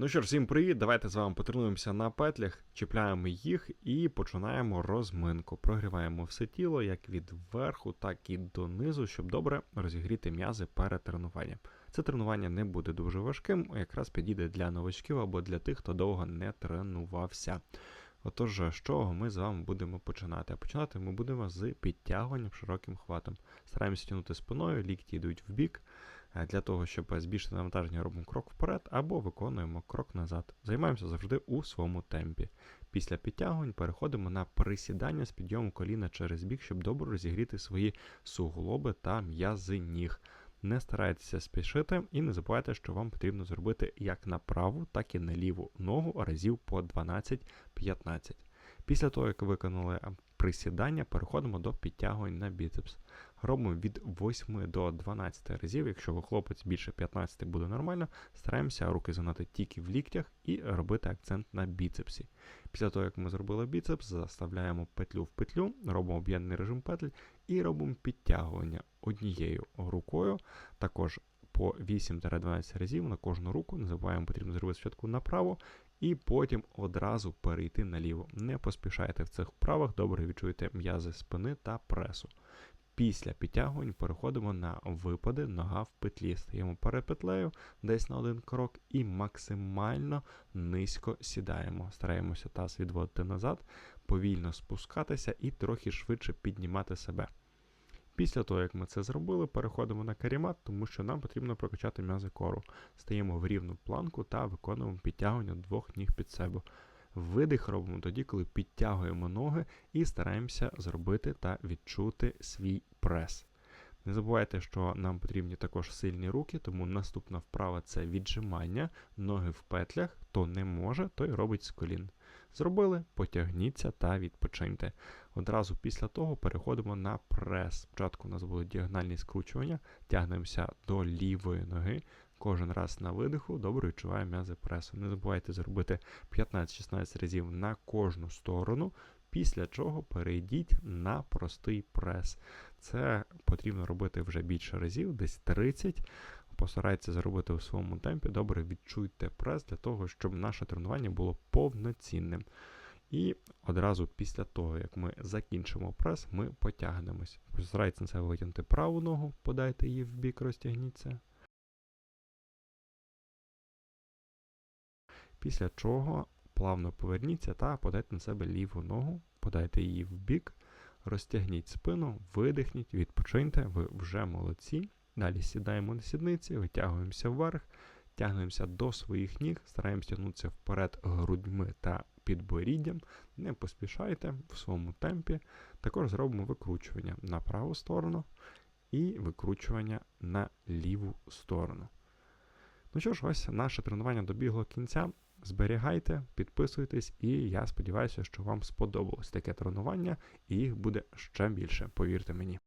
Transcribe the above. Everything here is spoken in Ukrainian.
Ну що ж, всім привіт! Давайте з вами потренуємося на петлях, чіпляємо їх і починаємо розминку. Прогріваємо все тіло як від верху, так і донизу, щоб добре розігріти м'язи перед тренуванням. Це тренування не буде дуже важким, якраз підійде для новачків або для тих, хто довго не тренувався. Отож, з чого ми з вами будемо починати? А починати ми будемо з підтягуванням широким хватом. Стараємося тягнути спиною, лікті йдуть в бік. Е, Для того, щоб збільшити навантаження, робимо крок вперед або виконуємо крок назад. Займаємося завжди у своєму темпі. Після підтягувань переходимо на присідання з підйомом коліна через бік, щоб добре розігріти свої суглоби та м'язи ніг. Не старайтеся спішити і не забувайте, що вам потрібно зробити як на праву, так і на ліву ногу разів по 12-15. Після того, як виконали присідання, переходимо до підтягувань на біцепс. Робимо від 8 до 12 разів. Якщо хлопець більше 15 буде нормально, стараємося руки згинати тільки в ліктях і робити акцент на біцепсі. Після того, як ми зробили біцепс, заставляємо петлю в петлю, робимо об'єднаний режим петль і робимо підтягування однією рукою. Також по 8-12 разів на кожну руку. Не забуваємо, потрібно зробити спочатку направо і потім одразу перейти наліво. Не поспішайте в цих вправах, добре відчуєте м'язи спини та пресу. Після підтягувань переходимо на випади нога в петлі. Стаємо перед петлею десь на один крок і максимально низько сідаємо. Стараємося таз відводити назад, повільно спускатися і трохи швидше піднімати себе. Після того, як ми це зробили, переходимо на карімат, тому що нам потрібно прокачати м'язи кору. Стаємо в рівну планку та виконуємо підтягування двох ніг під себе. Видих робимо тоді, коли підтягуємо ноги і стараємося зробити та відчути свій прес. Не забувайте, що нам потрібні також сильні руки, тому наступна вправа це віджимання, ноги в петлях, хто не може, той робить з колін. Зробили, потягніться та відпочиньте. Одразу після того переходимо на прес. Спочатку у нас будуть діагональні скручування, тягнемося до лівої ноги. Кожен раз на видиху добре відчуваємо м'язи пресу. Не забувайте зробити 15-16 разів на кожну сторону, після чого перейдіть на простий прес. Це потрібно робити вже більше разів, десь 30. Постарайтеся зробити у своєму темпі. Добре відчуйте прес для того, щоб наше тренування було повноцінним. І одразу після того, як ми закінчимо прес, ми потягнемось. Постарайтеся на себе витягнути праву ногу, подайте її в бік, розтягніться. Після чого плавно поверніться та подайте на себе ліву ногу, подайте її в бік, розтягніть спину, видихніть, відпочиньте, ви вже молодці. Далі сідаємо на сідниці, витягуємося вверх, тягнемося до своїх ніг, стараємося тягнутися вперед грудьми та підборіддям. Не поспішайте в своєму темпі. Також зробимо викручування на праву сторону і викручування на ліву сторону. Ну що ж, ось наше тренування добігло кінця. Зберігайте, підписуйтесь, і я сподіваюся, що вам сподобалось таке тренування, і їх буде ще більше, повірте мені.